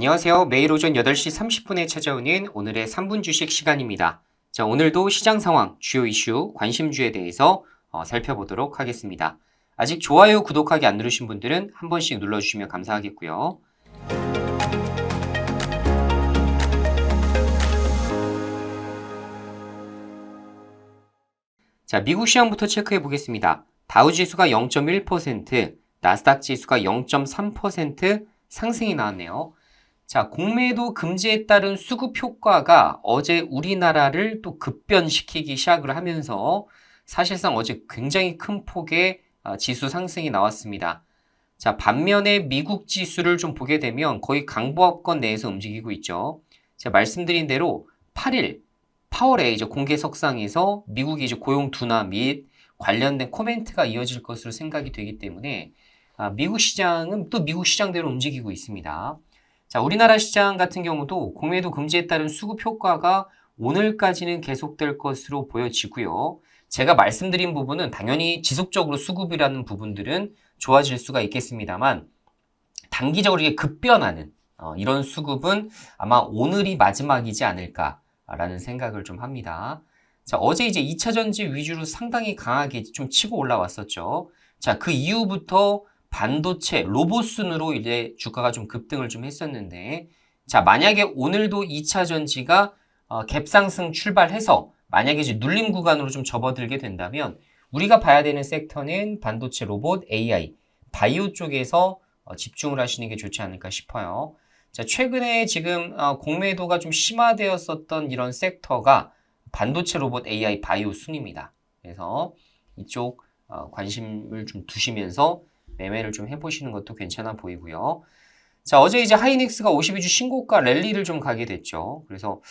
안녕하세요. 매일 오전 8시 30분에 찾아오는 오늘의 3분 주식 시간입니다. 자, 오늘도 시장 상황, 주요 이슈, 관심주에 대해서 어, 살펴보도록 하겠습니다. 아직 좋아요, 구독하기 안 누르신 분들은 한 번씩 눌러주시면 감사하겠고요. 자, 미국 시장부터 체크해 보겠습니다. 다우 지수가 0.1%, 나스닥 지수가 0.3% 상승이 나왔네요. 자, 공매도 금지에 따른 수급 효과가 어제 우리나라를 또 급변시키기 시작을 하면서 사실상 어제 굉장히 큰 폭의 아, 지수 상승이 나왔습니다. 자, 반면에 미국 지수를 좀 보게 되면 거의 강보합권 내에서 움직이고 있죠. 제가 말씀드린 대로 8일 파월에 이제 공개 석상에서 미국이 이제 고용 둔화 및 관련된 코멘트가 이어질 것으로 생각이 되기 때문에 아, 미국 시장은 또 미국 시장대로 움직이고 있습니다. 자, 우리나라 시장 같은 경우도 공매도 금지에 따른 수급 효과가 오늘까지는 계속될 것으로 보여지고요. 제가 말씀드린 부분은 당연히 지속적으로 수급이라는 부분들은 좋아질 수가 있겠습니다만 단기적으로 이게 급변하는 어, 이런 수급은 아마 오늘이 마지막이지 않을까라는 생각을 좀 합니다. 자, 어제 이제 2차 전지 위주로 상당히 강하게 좀 치고 올라왔었죠. 자, 그 이후부터 반도체, 로봇 순으로 이제 주가가 좀 급등을 좀 했었는데, 자, 만약에 오늘도 2차 전지가 어, 갭상승 출발해서 만약에 이제 눌림 구간으로 좀 접어들게 된다면 우리가 봐야 되는 섹터는 반도체, 로봇, AI, 바이오 쪽에서 어, 집중을 하시는 게 좋지 않을까 싶어요. 자, 최근에 지금 어, 공매도가 좀 심화되었었던 이런 섹터가 반도체, 로봇, AI, 바이오 순입니다. 그래서 이쪽 어, 관심을 좀 두시면서 매매를 좀 해보시는 것도 괜찮아 보이고요. 자, 어제 이제 하이닉스가 52주 신고가 랠리를 좀 가게 됐죠. 그래서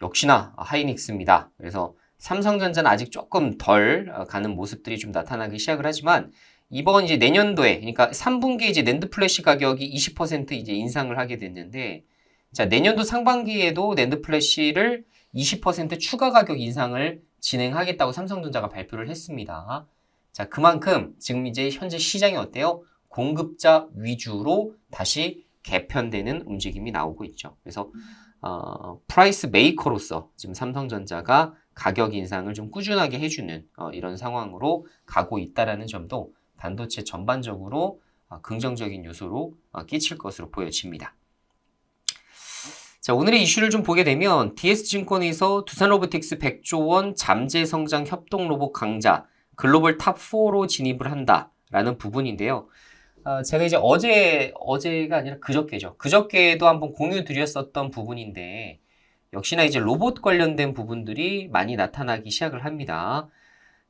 역시나 하이닉스입니다. 그래서 삼성전자는 아직 조금 덜 어, 가는 모습들이 좀 나타나기 시작을 하지만 이번 이제 내년도에 그러니까 3분기 이제 낸드 플래시 가격이 20% 이제 인상을 하게 됐는데 자, 내년도 상반기에도 낸드 플래시를 20% 추가 가격 인상을 진행하겠다고 삼성전자가 발표를 했습니다. 자, 그만큼 지금 이제 현재 시장이 어때요? 공급자 위주로 다시 개편되는 움직임이 나오고 있죠. 그래서 어, 프라이스 메이커로서 지금 삼성전자가 가격 인상을 좀 꾸준하게 해주는 어, 이런 상황으로 가고 있다라는 점도 반도체 전반적으로 어, 긍정적인 요소로 어, 끼칠 것으로 보여집니다. 자, 오늘의 이슈를 좀 보게 되면 DS증권에서 두산로보틱스 100조 원 잠재 성장 협동 로봇 강자 글로벌 탑 4로 진입을 한다라는 부분인데요. 어, 제가 이제 어제, 어제가 아니라 그저께죠. 그저께도 한번 공유 드렸었던 부분인데, 역시나 이제 로봇 관련된 부분들이 많이 나타나기 시작을 합니다.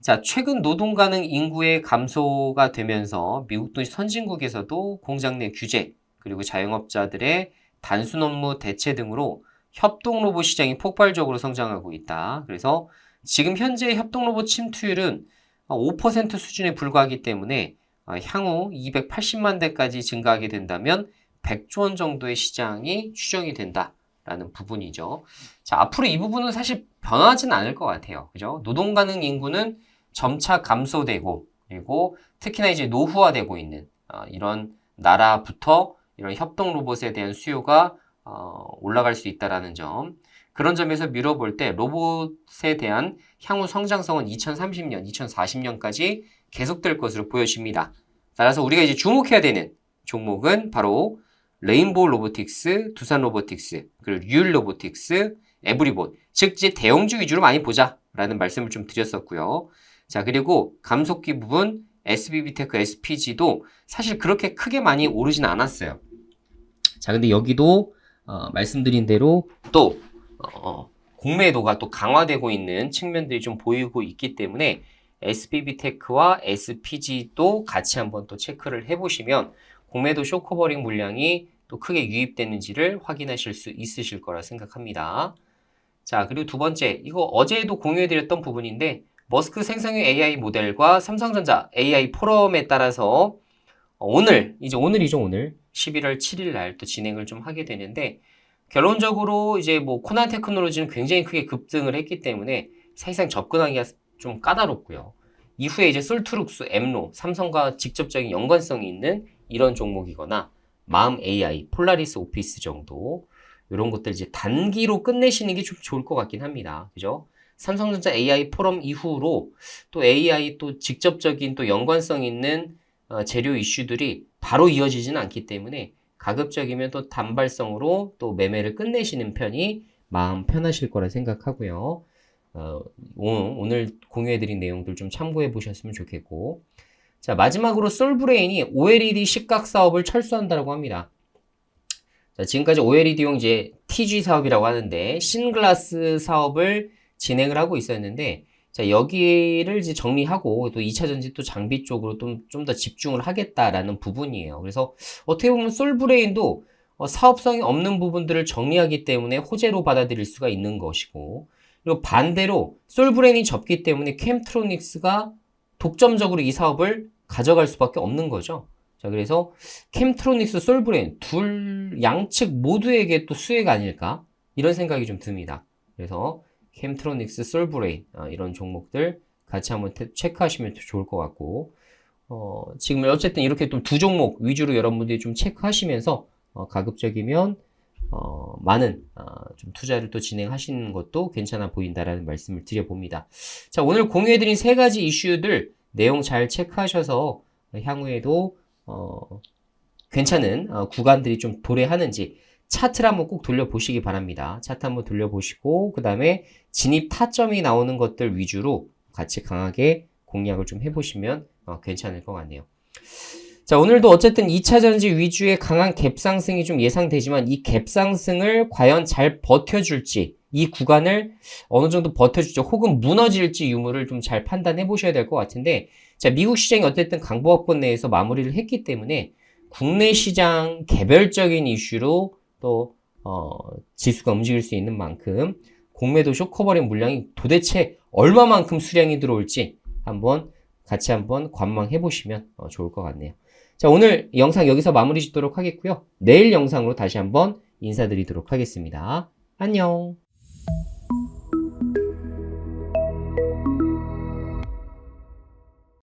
자, 최근 노동 가능 인구의 감소가 되면서 미국 도 선진국에서도 공장 내 규제, 그리고 자영업자들의 단순 업무 대체 등으로 협동 로봇 시장이 폭발적으로 성장하고 있다. 그래서 지금 현재 협동 로봇 침투율은 5% 수준에 불과하기 때문에 어, 향후 280만 대까지 증가하게 된다면 100조 원 정도의 시장이 추정이 된다라는 부분이죠. 자, 앞으로 이 부분은 사실 변하진 않을 것 같아요. 그죠? 노동 가능 인구는 점차 감소되고 그리고 특히나 이제 노후화되고 있는 어, 이런 나라부터 이런 협동 로봇에 대한 수요가 어, 올라갈 수 있다라는 점. 그런 점에서 미뤄볼 때 로봇에 대한 향후 성장성은 2030년, 2040년까지 계속될 것으로 보여집니다. 따라서 우리가 이제 주목해야 되는 종목은 바로 레인보우 로보틱스, 두산 로보틱스, 그리고 유일 로보틱스, 에브리봇. 즉, 이제 대형주 위주로 많이 보자라는 말씀을 좀 드렸었고요. 자, 그리고 감속기 부분 SBB테크, SPG도 사실 그렇게 크게 많이 오르진 않았어요. 자, 근데 여기도 어, 말씀드린 대로 또 어, 공매도가 또 강화되고 있는 측면들이 좀 보이고 있기 때문에 SBB테크와 SPG도 같이 한번 또 체크를 해보시면 공매도 쇼커버링 물량이 또 크게 유입되는지를 확인하실 수 있으실 거라 생각합니다. 자, 그리고 두 번째, 이거 어제도 공유해드렸던 부분인데, 머스크 생성형 AI 모델과 삼성전자 AI 포럼에 따라서 오늘, 이제 오늘이죠, 오늘. 11월 7일 날 또 진행을 좀 하게 되는데, 결론적으로 이제 뭐 코난 테크놀로지는 굉장히 크게 급등을 했기 때문에 사실상 접근하기가 좀 까다롭고요. 이후에 이제 솔트룩스, 엠로, 삼성과 직접적인 연관성이 있는 이런 종목이거나 마음 AI, 폴라리스 오피스 정도 이런 것들 이제 단기로 끝내시는 게 좀 좋을 것 같긴 합니다. 그죠? 삼성전자 AI 포럼 이후로 또 AI 또 직접적인 또 연관성 있는 어, 재료 이슈들이 바로 이어지지는 않기 때문에 가급적이면 또 단발성으로 또 매매를 끝내시는 편이 마음 편하실 거라 생각하고요. 어, 오- 오늘 공유해드린 내용들 좀 참고해 보셨으면 좋겠고. 자, 마지막으로 솔브레인이 OLED 식각 사업을 철수한다고 합니다. 자, 지금까지 OLED용 이제 TG 사업이라고 하는데, 신글라스 사업을 진행을 하고 있었는데, 자, 여기를 이제 정리하고 또 2차 전지 또 장비 쪽으로 좀, 좀 더 집중을 하겠다라는 부분이에요. 그래서 어떻게 보면 솔브레인도 어, 사업성이 없는 부분들을 정리하기 때문에 호재로 받아들일 수가 있는 것이고, 그리고 반대로 솔브레인이 접기 때문에 캠트로닉스가 독점적으로 이 사업을 가져갈 수밖에 없는 거죠. 자, 그래서 캠트로닉스, 솔브레인 둘 양측 모두에게 또 수혜가 아닐까 이런 생각이 좀 듭니다. 그래서 캠트로닉스, 솔브레인 아, 이런 종목들 같이 한번 테- 체크하시면 좋을 것 같고 어, 지금 어쨌든 이렇게 좀 두 종목 위주로 여러분들이 좀 체크하시면서 어, 가급적이면 어, 많은 어, 좀 투자를 또 진행하시는 것도 괜찮아 보인다라는 말씀을 드려봅니다. 자, 오늘 공유해드린 세 가지 이슈들 내용 잘 체크하셔서 향후에도 어, 괜찮은 어, 구간들이 좀 도래하는지 차트를 한번 꼭 돌려보시기 바랍니다. 차트 한번 돌려보시고 그 다음에 진입 타점이 나오는 것들 위주로 같이 강하게 공략을 좀 해보시면 어, 괜찮을 것 같네요. 자, 오늘도 어쨌든 2차 전지 위주의 강한 갭상승이 좀 예상되지만 이 갭상승을 과연 잘 버텨줄지 이 구간을 어느 정도 버텨줄지 혹은 무너질지 유무를 좀 잘 판단해 보셔야 될 것 같은데 자, 미국 시장이 어쨌든 강보합권 내에서 마무리를 했기 때문에 국내 시장 개별적인 이슈로 또 어, 지수가 움직일 수 있는 만큼 공매도 쇼커버린 물량이 도대체 얼마만큼 수량이 들어올지 한번 같이 한번 관망해 보시면 어, 좋을 것 같네요. 자, 오늘 영상 여기서 마무리 짓도록 하겠고요. 내일 영상으로 다시 한번 인사드리도록 하겠습니다. 안녕.